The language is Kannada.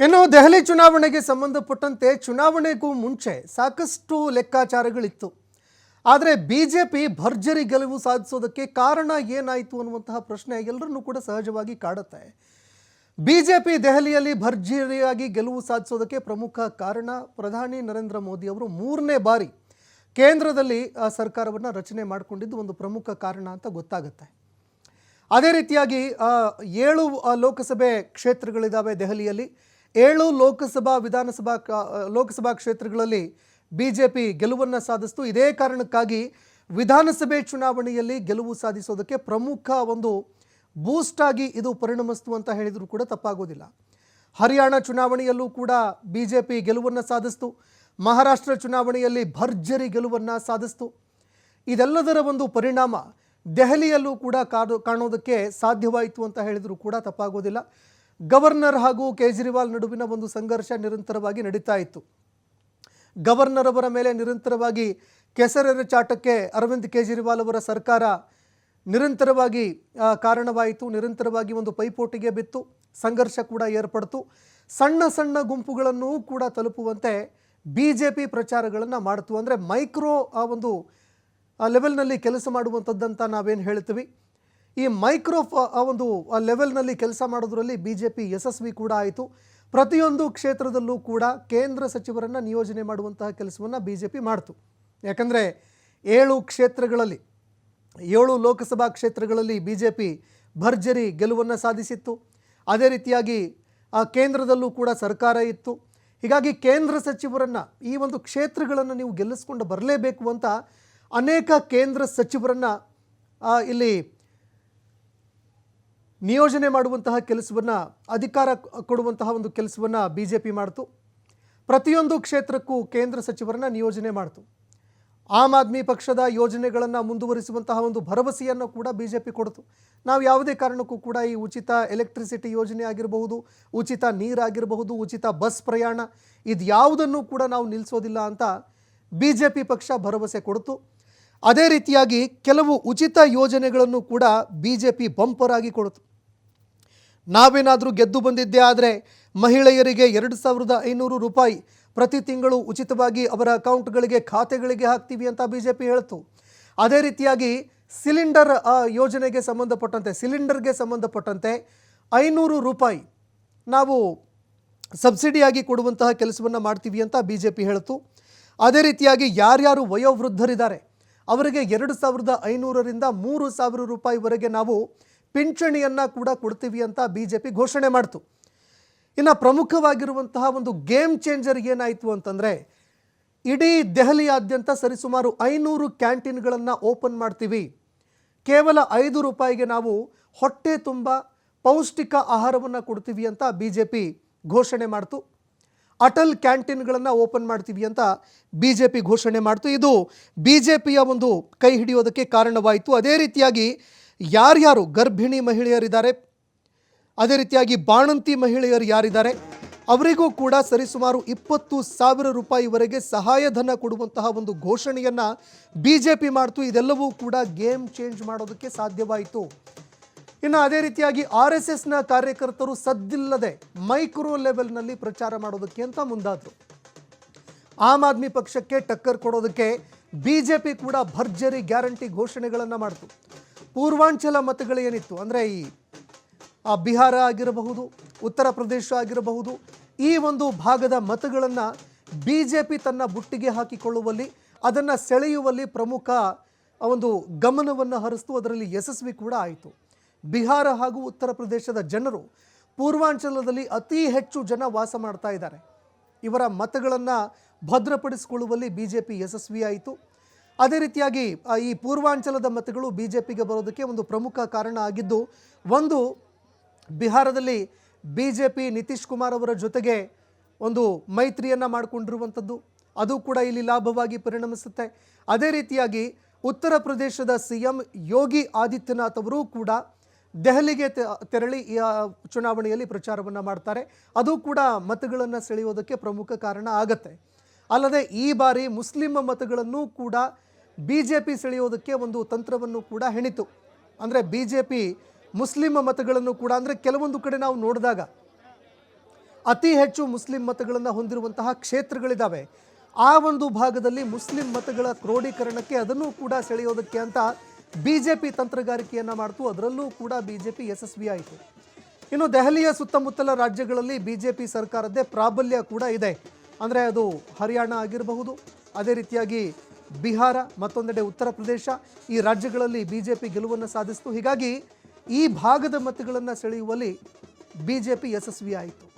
ಇನ್ನು ದೆಹಲಿ ಚುನಾವಣೆಗೆ ಸಂಬಂಧಪಟ್ಟಂತೆ ಚುನಾವಣೆಗೂ ಮುಂಚೆ ಸಾಕಷ್ಟು ಲೆಕ್ಕಾಚಾರಗಳಿತ್ತು. ಆದರೆ ಬಿ ಜೆ ಪಿ ಭರ್ಜರಿ ಗೆಲುವು ಸಾಧಿಸೋದಕ್ಕೆ ಕಾರಣ ಏನಾಯಿತು ಅನ್ನುವಂತಹ ಪ್ರಶ್ನೆ ಎಲ್ಲರನ್ನೂ ಕೂಡ ಸಹಜವಾಗಿ ಕಾಡುತ್ತೆ. ಬಿ ಜೆ ಪಿ ದೆಹಲಿಯಲ್ಲಿ ಭರ್ಜರಿಯಾಗಿ ಗೆಲುವು ಸಾಧಿಸೋದಕ್ಕೆ ಪ್ರಮುಖ ಕಾರಣ ಪ್ರಧಾನಿ ನರೇಂದ್ರ ಮೋದಿ ಅವರು ಮೂರನೇ ಬಾರಿ ಕೇಂದ್ರದಲ್ಲಿ ಆ, ಸರ್ಕಾರವನ್ನು ರಚನೆ ಮಾಡಿಕೊಂಡಿದ್ದು ಒಂದು ಪ್ರಮುಖ ಕಾರಣ ಅಂತ ಗೊತ್ತಾಗುತ್ತೆ. ಅದೇ ರೀತಿಯಾಗಿ ಏಳು ಲೋಕಸಭೆ ಕ್ಷೇತ್ರಗಳಿದ್ದಾವೆ ದೆಹಲಿಯಲ್ಲಿ. ಏಳು ಲೋಕಸಭಾ, ವಿಧಾನಸಭಾ ಲೋಕಸಭಾ ಕ್ಷೇತ್ರಗಳಲ್ಲಿ ಬಿ ಜೆ ಪಿ ಗೆಲುವನ್ನು ಸಾಧಿಸ್ತು. ಇದೇ ಕಾರಣಕ್ಕಾಗಿ ವಿಧಾನಸಭೆ ಚುನಾವಣೆಯಲ್ಲಿ ಗೆಲುವು ಸಾಧಿಸೋದಕ್ಕೆ ಪ್ರಮುಖ ಒಂದು ಬೂಸ್ಟ್ ಆಗಿ ಇದು ಪರಿಣಮಿಸ್ತು ಅಂತ ಹೇಳಿದರೂ ಕೂಡ ತಪ್ಪಾಗೋದಿಲ್ಲ. ಹರಿಯಾಣ ಚುನಾವಣೆಯಲ್ಲೂ ಕೂಡ ಬಿ ಜೆ ಪಿ ಗೆಲುವನ್ನು ಸಾಧಿಸ್ತು. ಮಹಾರಾಷ್ಟ್ರ ಚುನಾವಣೆಯಲ್ಲಿ ಭರ್ಜರಿ ಗೆಲುವನ್ನು ಸಾಧಿಸ್ತು. ಇದೆಲ್ಲದರ ಒಂದು ಪರಿಣಾಮ ದೆಹಲಿಯಲ್ಲೂ ಕೂಡ ಕಾಣೋದಕ್ಕೆ ಸಾಧ್ಯವಾಯಿತು ಅಂತ ಹೇಳಿದರೂ ಕೂಡ ತಪ್ಪಾಗೋದಿಲ್ಲ. ಗವರ್ನರ್ ಹಾಗೂ ಕೇಜ್ರಿವಾಲ್ ನಡುವಿನ ಒಂದು ಸಂಘರ್ಷ ನಿರಂತರವಾಗಿ ನಡೀತಾ ಇತ್ತು. ಗವರ್ನರ್ ಅವರ ಮೇಲೆ ನಿರಂತರವಾಗಿ ಕೆಸರೆರ ಚಾಟಕ್ಕೆ ಅರವಿಂದ್ ಕೇಜ್ರಿವಾಲ್ ಅವರ ಸರ್ಕಾರ ನಿರಂತರವಾಗಿ ಕಾರಣವಾಯಿತು. ನಿರಂತರವಾಗಿ ಒಂದು ಪೈಪೋಟಿಗೆ ಬಿತ್ತು. ಸಂಘರ್ಷ ಕೂಡ ಏರ್ಪಡ್ತು. ಸಣ್ಣ ಸಣ್ಣ ಗುಂಪುಗಳನ್ನು ಕೂಡ ತಲುಪುವಂತೆ ಬಿ ಜೆ ಪಿ ಪ್ರಚಾರಗಳನ್ನು ಮಾಡಿತು. ಅಂದರೆ ಮೈಕ್ರೋ ಆ ಒಂದು ಲೆವೆಲ್ನಲ್ಲಿ ಕೆಲಸ ಮಾಡುವಂಥದ್ದಂತ ನಾವೇನು ಹೇಳ್ತೀವಿ? ಈ ಮೈಕ್ರೋ ಒಂದು ಲೆವೆಲ್ನಲ್ಲಿ ಕೆಲಸ ಮಾಡೋದ್ರಲ್ಲಿ ಬಿ ಜೆ ಪಿ ಯಶಸ್ವಿ ಕೂಡ ಆಯಿತು. ಪ್ರತಿಯೊಂದು ಕ್ಷೇತ್ರದಲ್ಲೂ ಕೂಡ ಕೇಂದ್ರ ಸಚಿವರನ್ನು ನಿಯೋಜನೆ ಮಾಡುವಂತಹ ಕೆಲಸವನ್ನು ಬಿ ಜೆ ಪಿ ಮಾಡ್ತು. ಯಾಕಂದರೆ ಏಳು ಕ್ಷೇತ್ರಗಳಲ್ಲಿ, ಏಳು ಲೋಕಸಭಾ ಕ್ಷೇತ್ರಗಳಲ್ಲಿ ಬಿ ಜೆ ಪಿ ಭರ್ಜರಿ ಗೆಲುವನ್ನು ಸಾಧಿಸಿತ್ತು. ಅದೇ ರೀತಿಯಾಗಿ, ಆ ಕೇಂದ್ರದಲ್ಲೂ ಕೂಡ ಸರ್ಕಾರ ಇತ್ತು. ಹೀಗಾಗಿ ಕೇಂದ್ರ ಸಚಿವರನ್ನು, ಈ ಒಂದು ಕ್ಷೇತ್ರಗಳನ್ನು ನೀವು ಗೆಲ್ಲಿಸ್ಕೊಂಡು ಬರಲೇಬೇಕು ಅಂತ ಅನೇಕ ಕೇಂದ್ರ ಸಚಿವರನ್ನು ಇಲ್ಲಿ ನಿಯೋಜನೆ ಮಾಡುವಂತಹ ಕೆಲಸವನ್ನು, ಅಧಿಕಾರ ಕೊಡುವಂತಹ ಒಂದು ಕೆಲಸವನ್ನು ಬಿ ಜೆ ಪಿ ಮಾಡ್ತು. ಪ್ರತಿಯೊಂದು ಕ್ಷೇತ್ರಕ್ಕೂ ಕೇಂದ್ರ ಸಚಿವರನ್ನ ನಿಯೋಜನೆ ಮಾಡಿತು. ಆಮ್ ಆದ್ಮಿ ಪಕ್ಷದ ಯೋಜನೆಗಳನ್ನು ಮುಂದುವರಿಸುವಂತಹ ಒಂದು ಭರವಸೆಯನ್ನು ಕೂಡ ಬಿ ಜೆ ಪಿ ಕೊಡ್ತು. ನಾವು ಯಾವುದೇ ಕಾರಣಕ್ಕೂ ಕೂಡ ಈ ಉಚಿತ ಎಲೆಕ್ಟ್ರಿಸಿಟಿ ಯೋಜನೆ ಆಗಿರಬಹುದು, ಉಚಿತ ನೀರಾಗಿರಬಹುದು ಉಚಿತ ಬಸ್ ಪ್ರಯಾಣ, ಇದು ಯಾವುದನ್ನು ಕೂಡ ನಾವು ನಿಲ್ಲಿಸೋದಿಲ್ಲ ಅಂತ ಬಿ ಜೆ ಪಿ ಪಕ್ಷ ಭರವಸೆ ಕೊಡ್ತು. ಅದೇ ರೀತಿಯಾಗಿ ಕೆಲವು ಉಚಿತ ಯೋಜನೆಗಳನ್ನು ಕೂಡ ಬಿ ಜೆ ಪಿ ಬಂಪರ್ ಆಗಿ ಕೊಡ್ತು. ನಾವೇನಾದರೂ ಗೆದ್ದು ಬಂದಿದ್ದೇ ಆದರೆ ಮಹಿಳೆಯರಿಗೆ ಎರಡು ಸಾವಿರದ ಐನೂರು ರೂಪಾಯಿ ಪ್ರತಿ ತಿಂಗಳು ಉಚಿತವಾಗಿ ಅವರ ಅಕೌಂಟ್ಗಳಿಗೆ ಖಾತೆಗಳಿಗೆ ಹಾಕ್ತೀವಿ ಅಂತ ಬಿ ಜೆ ಪಿ ಹೇಳ್ತು. ಅದೇ ರೀತಿಯಾಗಿ ಸಿಲಿಂಡರ್ ಯೋಜನೆಗೆ ಸಂಬಂಧಪಟ್ಟಂತೆ, ಸಿಲಿಂಡರ್ಗೆ ಸಂಬಂಧಪಟ್ಟಂತೆ ಐನೂರು ರೂಪಾಯಿ ನಾವು ಸಬ್ಸಿಡಿಯಾಗಿ ಕೊಡುವಂತಹ ಕೆಲಸವನ್ನು ಮಾಡ್ತೀವಿ ಅಂತ ಬಿ ಜೆ ಪಿ ಹೇಳ್ತು. ಅದೇ ರೀತಿಯಾಗಿ ಯಾರ್ಯಾರು ವಯೋವೃದ್ಧರಿದ್ದಾರೆ, ಅವರಿಗೆ ಎರಡು ಸಾವಿರದ ಐನೂರರಿಂದ ಮೂರು ಸಾವಿರ ರೂಪಾಯಿವರೆಗೆ ನಾವು ಪಿಂಚಣಿಯನ್ನು ಕೂಡ ಕೊಡ್ತೀವಿ ಅಂತ ಬಿ ಜೆ ಪಿ ಘೋಷಣೆ ಮಾಡ್ತು. ಇನ್ನು ಪ್ರಮುಖವಾಗಿರುವಂತಹ ಒಂದು ಗೇಮ್ ಚೇಂಜರ್ ಏನಾಯಿತು ಅಂತಂದರೆ, ಇಡೀ ದೆಹಲಿಯಾದ್ಯಂತ ಸರಿಸುಮಾರು ಐನೂರು ಕ್ಯಾಂಟೀನ್ಗಳನ್ನು ಓಪನ್ ಮಾಡ್ತೀವಿ. ಕೇವಲ ಐದು ರೂಪಾಯಿಗೆ ನಾವು ಹೊಟ್ಟೆ ತುಂಬ ಪೌಷ್ಟಿಕ ಆಹಾರವನ್ನು ಕೊಡ್ತೀವಿ ಅಂತ ಬಿ ಜೆ ಪಿ ಘೋಷಣೆ ಮಾಡ್ತು. ಅಟಲ್ ಕ್ಯಾಂಟೀನ್ಗಳನ್ನು ಓಪನ್ ಮಾಡ್ತೀವಿ ಅಂತ ಬಿ ಜೆ ಪಿ ಘೋಷಣೆ ಮಾಡ್ತು. ಇದು ಬಿ ಜೆ ಪಿಯ ಒಂದು ಕೈ ಹಿಡಿಯೋದಕ್ಕೆ ಕಾರಣವಾಯಿತು. ಅದೇ ರೀತಿಯಾಗಿ ಯಾರ್ಯಾರು ಗರ್ಭಿಣಿ ಮಹಿಳೆಯರಿದ್ದಾರೆ, ಅದೇ ರೀತಿಯಾಗಿ ಬಾಣಂತಿ ಮಹಿಳೆಯರು ಯಾರಿದ್ದಾರೆ, ಅವರಿಗೂ ಕೂಡ ಸರಿಸುಮಾರು ಇಪ್ಪತ್ತು ಸಾವಿರ ರೂಪಾಯಿವರೆಗೆ ಸಹಾಯಧನ ಕೊಡುವಂತಹ ಒಂದು ಘೋಷಣೆಯನ್ನು ಬಿ ಜೆ ಪಿ ಮಾಡ್ತು. ಇದೆಲ್ಲವೂ ಕೂಡ ಗೇಮ್ ಚೇಂಜ್ ಮಾಡೋದಕ್ಕೆ ಸಾಧ್ಯವಾಯಿತು. ಇನ್ನು ಅದೇ ರೀತಿಯಾಗಿ ಆರ್ ಎಸ್ ಎಸ್ನ ಕಾರ್ಯಕರ್ತರು ಸದ್ದಿಲ್ಲದೆ ಮೈಕ್ರೋ ಲೆವೆಲ್ನಲ್ಲಿ ಪ್ರಚಾರ ಮಾಡೋದಕ್ಕೆ ಅಂತ ಮುಂದಾದರು. ಆಮ್ ಆದ್ಮಿ ಪಕ್ಷಕ್ಕೆ ಟಕ್ಕರ್ ಕೊಡೋದಕ್ಕೆ ಬಿ ಜೆ ಪಿ ಕೂಡ ಭರ್ಜರಿ ಗ್ಯಾರಂಟಿ ಘೋಷಣೆಗಳನ್ನು ಮಾಡ್ತು. ಪೂರ್ವಾಂಚಲ ಮತಗಳು ಏನಿತ್ತು? ಅಂದರೆ ಈ, ಆ ಬಿಹಾರ ಆಗಿರಬಹುದು, ಉತ್ತರ ಪ್ರದೇಶ ಆಗಿರಬಹುದು, ಈ ಒಂದು ಭಾಗದ ಮತಗಳನ್ನು ಬಿ ಜೆ ಪಿ ತನ್ನ ಬುಟ್ಟಿಗೆ ಹಾಕಿಕೊಳ್ಳುವಲ್ಲಿ, ಅದನ್ನು ಸೆಳೆಯುವಲ್ಲಿ ಪ್ರಮುಖ ಒಂದು ಗಮನವನ್ನು ಹರಿಸ್ತು. ಅದರಲ್ಲಿ ಯಶಸ್ವಿ ಕೂಡ ಆಯಿತು. ಬಿಹಾರ ಹಾಗೂ ಉತ್ತರ ಪ್ರದೇಶದ ಜನರು ಪೂರ್ವಾಂಚಲದಲ್ಲಿ ಅತಿ ಹೆಚ್ಚು ಜನ ವಾಸ ಮಾಡ್ತಾ ಇದ್ದಾರೆ. ಇವರ ಮತಗಳನ್ನು ಭದ್ರಪಡಿಸಿಕೊಳ್ಳುವಲ್ಲಿ ಬಿ ಜೆ ಪಿ ಯಶಸ್ವಿಯಾಯಿತು. ಅದೇ ರೀತಿಯಾಗಿ ಈ ಪೂರ್ವಾಂಚಲದ ಮತಗಳು ಬಿ ಜೆ ಪಿಗೆ ಬರೋದಕ್ಕೆ ಒಂದು ಪ್ರಮುಖ ಕಾರಣ ಆಗಿದ್ದು, ಒಂದು, ಬಿಹಾರದಲ್ಲಿ B J P Nitish Kumar ಅವರ ಜೊತೆಗೆ ಒಂದು ಮೈತ್ರಿಯನ್ನು ಮಾಡಿಕೊಂಡಿರುವಂಥದ್ದು. ಅದು ಕೂಡ ಇಲ್ಲಿ ಲಾಭವಾಗಿ ಪರಿಣಮಿಸುತ್ತೆ. ಅದೇ ರೀತಿಯಾಗಿ, ಉತ್ತರ ಪ್ರದೇಶದ ಸಿ ಎಂ ಯೋಗಿ ಆದಿತ್ಯನಾಥ್ ಅವರು ಕೂಡ ದೆಹಲಿಗೆ ತೆರಳಿ ಚುನಾವಣೆಯಲ್ಲಿ ಪ್ರಚಾರವನ್ನು ಮಾಡ್ತಾರೆ. ಅದು ಕೂಡ ಮತಗಳನ್ನು ಸೆಳೆಯೋದಕ್ಕೆ ಪ್ರಮುಖ ಕಾರಣ ಆಗತ್ತೆ. ಅಲ್ಲದೆ, ಈ ಬಾರಿ ಮುಸ್ಲಿಂ ಮತಗಳನ್ನು ಕೂಡ ಬಿ ಜೆ ಪಿ ಸೆಳೆಯೋದಕ್ಕೆ ಒಂದು ತಂತ್ರವನ್ನು ಕೂಡ ಹೆಣಿತು. ಅಂದರೆ ಬಿ ಜೆ ಪಿ ಮುಸ್ಲಿಂ ಮತಗಳನ್ನು ಕೂಡ ಅಂದರೆ ಕೆಲವೊಂದು ಕಡೆ ನಾವು ನೋಡಿದಾಗ ಅತಿ ಹೆಚ್ಚು ಮುಸ್ಲಿಂ ಮತಗಳನ್ನು ಹೊಂದಿರುವಂತಹ ಕ್ಷೇತ್ರಗಳಿದ್ದಾವೆ ಆ ಒಂದು ಭಾಗದಲ್ಲಿ ಮುಸ್ಲಿಂ ಮತಗಳ ಕ್ರೋಢೀಕರಣಕ್ಕೆ ಅದನ್ನು ಕೂಡ ಸೆಳೆಯೋದಕ್ಕೆ ಅಂತ ಬಿ ಜೆ ಪಿ ತಂತ್ರಗಾರಿಕೆಯನ್ನು ಮಾಡ್ತು. ಅದರಲ್ಲೂ ಕೂಡ ಬಿ ಜೆ ಪಿ ಯಶಸ್ವಿಯಾಯಿತು ಇನ್ನು ದೆಹಲಿಯ ಸುತ್ತಮುತ್ತಲ ರಾಜ್ಯಗಳಲ್ಲಿ ಬಿ ಜೆ ಪಿ ಸರ್ಕಾರದ್ದೇ ಪ್ರಾಬಲ್ಯ ಕೂಡ ಇದೆ. ಅಂದರೆ ಅದು ಹರಿಯಾಣ ಆಗಿರಬಹುದು, ಅದೇ ರೀತಿಯಾಗಿ ಬಿಹಾರ, ಮತ್ತೊಂದೆಡೆ ಉತ್ತರ ಪ್ರದೇಶ, ಈ ರಾಜ್ಯಗಳಲ್ಲಿ ಬಿ ಜೆ ಪಿ ಗೆಲುವನ್ನು ಸಾಧಿಸಿತು. ಹೀಗಾಗಿ ಈ ಭಾಗದ ಮತಗಳನ್ನು ಸೆಳೆಯುವಲ್ಲಿ ಬಿ ಜೆ ಪಿ ಯಶಸ್ವಿ ಆಯಿತು